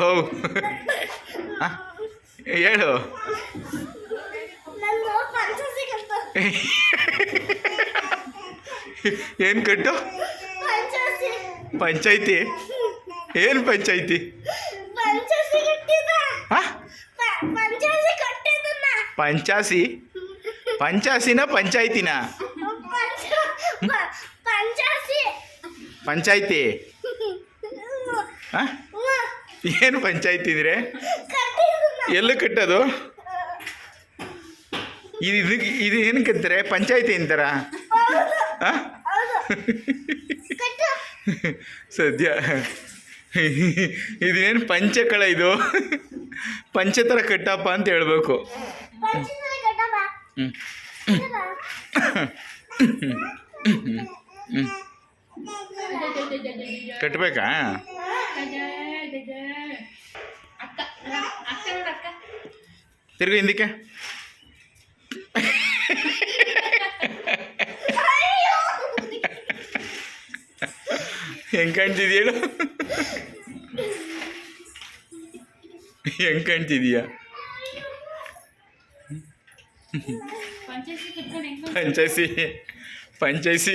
ಓ. ಹೇಳು. ಏನು ಕಟ್ಟು? ಪಂಚಾಯ್ತಿ. ಏನು ಪಂಚಾಯ್ತಿ? ಪಂಚಾಸಿ ಪಂಚಾಸಿನ ಪಂಚಾಯ್ತಿನ ಪಂಚಾಯ್ತಿ. ಆ ಏನು ಪಂಚಾಯತಿ ಇದ್ರೆ? ಎಲ್ಲ ಕಟ್ಟೋದು? ಇದು ಇದು ಇದು ಏನು ಕತ್ತಾರೆ ಪಂಚಾಯತಿ ಅಂತಾರ? ಸದ್ಯ. ಇದೇನು ಪಂಚಕಳ ಇದು? ಪಂಚ ಥರ ಕಟ್ಟಪ್ಪ ಅಂತ ಹೇಳ್ಬೇಕು. ಕಟ್ಟಬೇಕಾ తిరుగు ఇందుకే. ఎంకంచి తీయడు ఎంకంచి తీయ పంచేసి పంచేసి.